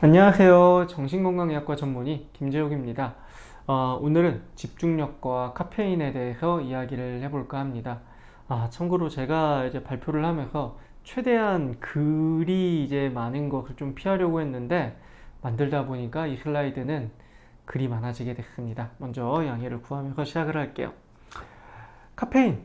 안녕하세요. 정신건강의학과 전문의 김재욱입니다. 어, 오늘은 집중력과 카페인에 대해서 이야기를 해볼까 합니다. 아, 참고로 제가 이제 발표를 하면서 최대한 글이 이제 많은 것을 좀 피하려고 했는데 만들다 보니까 이 슬라이드는 글이 많아지게 됐습니다. 먼저 양해를 구하면서 시작을 할게요. 카페인,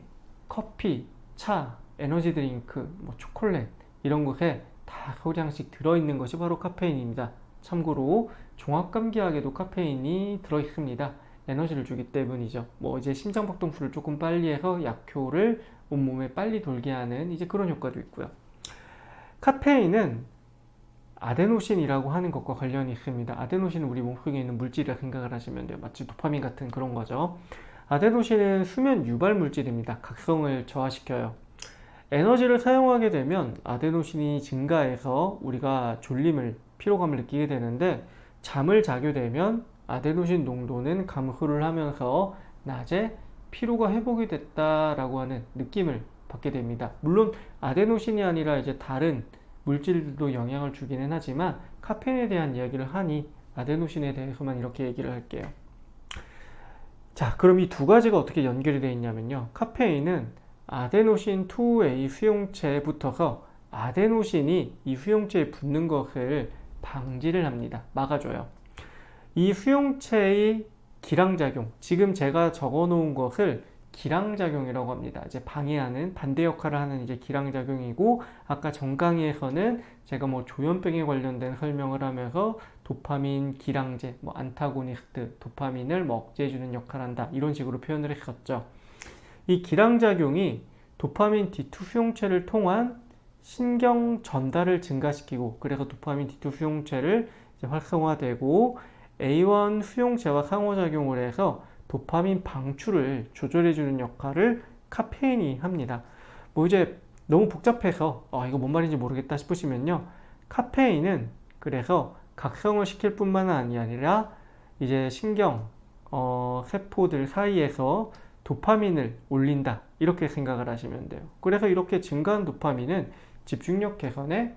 커피, 차, 에너지 드링크, 뭐 초콜릿 이런 것에 다 소량씩 들어있는 것이 바로 카페인입니다. 참고로 종합감기약에도 카페인이 들어있습니다. 에너지를 주기 때문이죠. 뭐 이제 심장박동수를 조금 빨리 해서 약효를 온몸에 빨리 돌게 하는 이제 그런 효과도 있고요. 카페인은 아데노신이라고 하는 것과 관련이 있습니다. 아데노신은 우리 몸속에 있는 물질이라 생각을 하시면 돼요. 마치 도파민 같은 그런 거죠. 아데노신은 수면 유발 물질입니다. 각성을 저하시켜요. 에너지를 사용하게 되면 아데노신이 증가해서 우리가 졸림을, 피로감을 느끼게 되는데 잠을 자게 되면 아데노신 농도는 감소를 하면서 낮에 피로가 회복이 됐다라고 하는 느낌을 받게 됩니다. 물론 아데노신이 아니라 이제 다른 물질들도 영향을 주기는 하지만 카페인에 대한 이야기를 하니 아데노신에 대해서만 이렇게 얘기를 할게요. 자, 그럼 이 두 가지가 어떻게 연결이 되어 있냐면요. 카페인은 아데노신 2A 수용체에 붙어서 아데노신이 이 수용체에 붙는 것을 방지를 합니다. 막아줘요. 이 수용체의 기량작용, 지금 제가 적어 놓은 것을 기량작용이라고 합니다. 이제 방해하는 반대 역할을 하는 이제 기량작용이고 아까 정강의에서는 제가 뭐 조현병에 관련된 설명을 하면서 도파민 기량제, 뭐 안타고니스트, 도파민을 뭐 억제해주는 역할을 한다 이런 식으로 표현을 했었죠. 이 기량작용이 도파민 D2 수용체를 통한 신경 전달을 증가시키고 그래서 도파민 D2 수용체를 활성화되고 A1 수용체와 상호작용을 해서 도파민 방출을 조절해주는 역할을 카페인이 합니다. 뭐 이제 너무 복잡해서 아, 이거 뭔 말인지 모르겠다 싶으시면요. 카페인은 그래서 각성을 시킬 뿐만 아니라 이제 신경 어, 세포들 사이에서 도파민을 올린다 이렇게 생각을 하시면 돼요. 그래서 이렇게 증가한 도파민은 집중력 개선에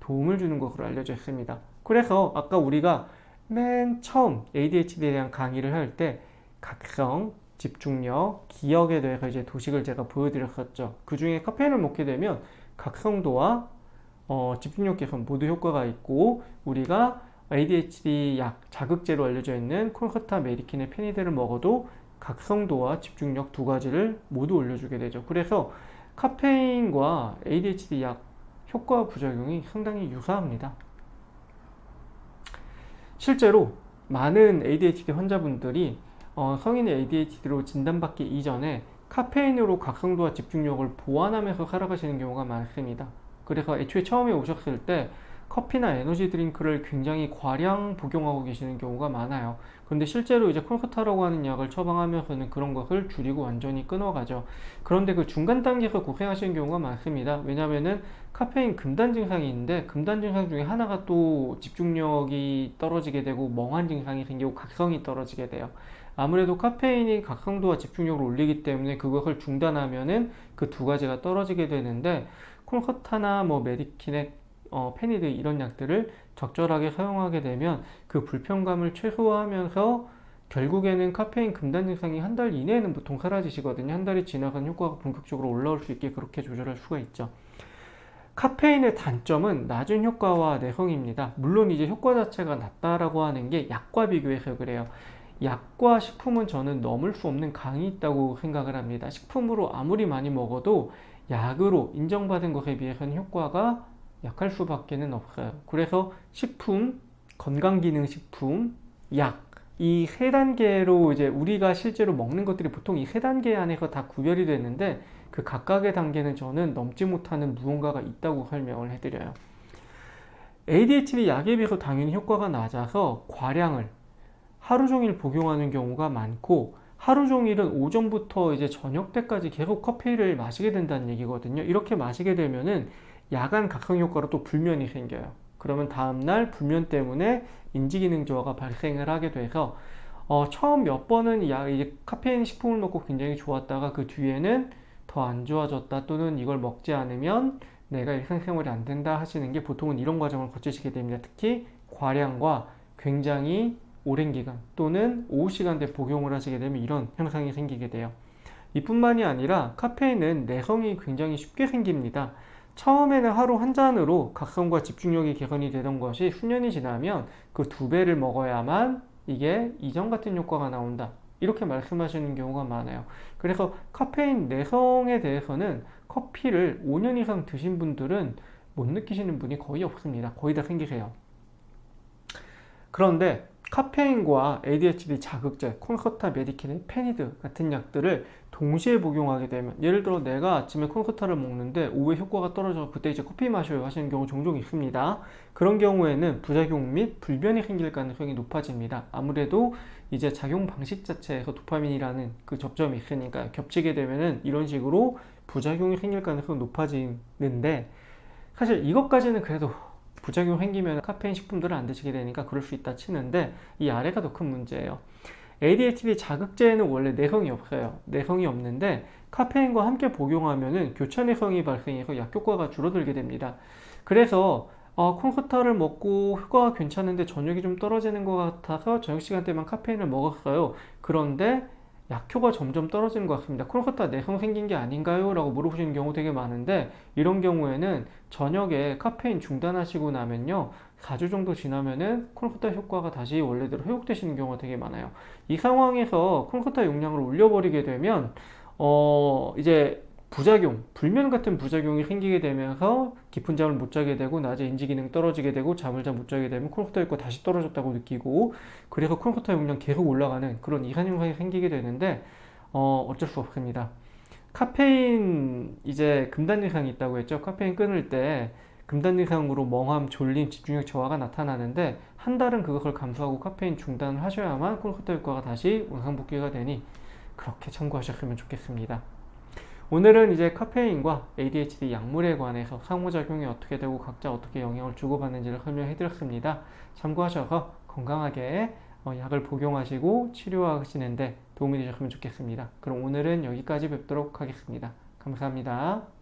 도움을 주는 것으로 알려져 있습니다. 그래서 아까 우리가 맨 처음 ADHD에 대한 강의를 할 때 각성, 집중력, 기억에 대해서 이제 도식을 제가 보여드렸었죠. 그 중에 카페인을 먹게 되면 각성도와 어, 집중력 개선 모두 효과가 있고 우리가 ADHD 약 자극제로 알려져 있는 콜카타 메리킨의 페니드를 먹어도 각성도와 집중력 두 가지를 모두 올려주게 되죠. 그래서 카페인과 ADHD 약 효과 부작용이 상당히 유사합니다. 실제로 많은 ADHD 환자분들이 어, 성인의 ADHD로 진단받기 이전에 카페인으로 각성도와 집중력을 보완하면서 살아가시는 경우가 많습니다. 그래서 애초에 처음에 오셨을 때 커피나 에너지 드링크를 굉장히 과량 복용하고 계시는 경우가 많아요. 그런데 실제로 이제 콜카타라고 하는 약을 처방하면서는 그런 것을 줄이고 완전히 끊어가죠. 그런데 그 중간 단계에서 고생하시는 경우가 많습니다. 왜냐면은 카페인 금단 증상이 있는데 금단 증상 중에 하나가 또 집중력이 떨어지게 되고 멍한 증상이 생기고 각성이 떨어지게 돼요. 아무래도 카페인이 각성도와 집중력을 올리기 때문에 그것을 중단하면은 그 두 가지가 떨어지게 되는데 콜카타나 뭐 메디키넷 어, 페니드 이런 약들을 적절하게 사용하게 되면 그 불편감을 최소화하면서 결국에는 카페인 금단 증상이 한 달 이내에는 보통 사라지시거든요. 한 달이 지나간 효과가 본격적으로 올라올 수 있게 그렇게 조절할 수가 있죠. 카페인의 단점은 낮은 효과와 내성입니다. 물론 이제 효과 자체가 낮다라고 하는 게 약과 비교해서 그래요. 약과 식품은 저는 넘을 수 없는 강이 있다고 생각을 합니다. 식품으로 아무리 많이 먹어도 약으로 인정받은 것에 비해서는 효과가 약할 수밖에는 없어요. 그래서 식품, 건강기능식품, 약, 이 세 단계로 이제 우리가 실제로 먹는 것들이 보통 이 세 단계 안에서 다 구별이 되는데 그 각각의 단계는 저는 넘지 못하는 무언가가 있다고 설명을 해드려요. ADHD 약에 비해서 당연히 효과가 낮아서 과량을 하루 종일 복용하는 경우가 많고 하루 종일은 오전부터 이제 저녁 때까지 계속 커피를 마시게 된다는 얘기거든요. 이렇게 마시게 되면은 야간 각성 효과로 또 불면이 생겨요. 그러면 다음날 불면 때문에 인지기능 저하가 발생을 하게 돼서 어, 처음 몇 번은 야, 이제 카페인 식품을 먹고 굉장히 좋았다가 그 뒤에는 더 안 좋아졌다 또는 이걸 먹지 않으면 내가 일상생활이 안 된다 하시는 게 보통은 이런 과정을 거치시게 됩니다. 특히 과량과 굉장히 오랜 기간 또는 오후 시간대 복용을 하시게 되면 이런 현상이 생기게 돼요. 이뿐만이 아니라 카페인은 내성이 굉장히 쉽게 생깁니다. 처음에는 하루 한 잔으로 각성과 집중력이 개선이 되던 것이 수년이 지나면 그 두 배를 먹어야만 이게 이전 같은 효과가 나온다. 이렇게 말씀하시는 경우가 많아요. 그래서 카페인 내성에 대해서는 커피를 5년 이상 드신 분들은 못 느끼시는 분이 거의 없습니다. 거의 다 생기세요. 그런데 카페인과 ADHD 자극제, 콘서타, 메디킨의 페니드 같은 약들을 동시에 복용하게 되면 예를 들어 내가 아침에 콘서타를 먹는데 오후에 효과가 떨어져 그때 이제 커피 마셔요 하시는 경우 종종 있습니다. 그런 경우에는 부작용 및 불변이 생길 가능성이 높아집니다. 아무래도 이제 작용 방식 자체에서 도파민이라는 그 접점이 있으니까 겹치게 되면은 이런 식으로 부작용이 생길 가능성이 높아지는데 사실 이것까지는 그래도 부작용 생기면 카페인 식품들을 안 드시게 되니까 그럴 수 있다 치는데 이 아래가 더 큰 문제예요. ADHD 자극제에는 원래 내성이 없어요. 내성이 없는데 카페인과 함께 복용하면은 교차 내성이 발생해서 약 효과가 줄어들게 됩니다. 그래서 어, 콘서타를 먹고 효과가 괜찮은데 저녁이 좀 떨어지는 것 같아서 저녁 시간대만 카페인을 먹었어요. 그런데 약효가 점점 떨어지는 것 같습니다. 콘서타 내성 생긴 게 아닌가요? 라고 물어보시는 경우 되게 많은데 이런 경우에는 저녁에 카페인 중단하시고 나면요 4주 정도 지나면은 콘서타 효과가 다시 원래대로 회복되시는 경우가 되게 많아요. 이 상황에서 콘서타 용량을 올려버리게 되면 어 이제 부작용, 불면 같은 부작용이 생기게 되면서 깊은 잠을 못 자게 되고 낮에 인지 기능 떨어지게 되고 잠을 잘 못 자게 되면 콘서터 효과 다시 떨어졌다고 느끼고 그래서 콘서터 용량 계속 올라가는 그런 이상 현상이 생기게 되는데 어, 어쩔 수 없습니다. 카페인 이제 금단 이상이 있다고 했죠. 카페인 끊을 때 금단 이상으로 멍함, 졸림, 집중력 저하가 나타나는데 한 달은 그것을 감수하고 카페인 중단을 하셔야만 콘서터 효과가 다시 원상복귀가 되니 그렇게 참고하셨으면 좋겠습니다. 오늘은 이제 카페인과 ADHD 약물에 관해서 상호작용이 어떻게 되고 각자 어떻게 영향을 주고받는지를 설명해 드렸습니다. 참고하셔서 건강하게 어, 약을 복용하시고 치료하시는데 도움이 되셨으면 좋겠습니다. 그럼 오늘은 여기까지 뵙도록 하겠습니다. 감사합니다.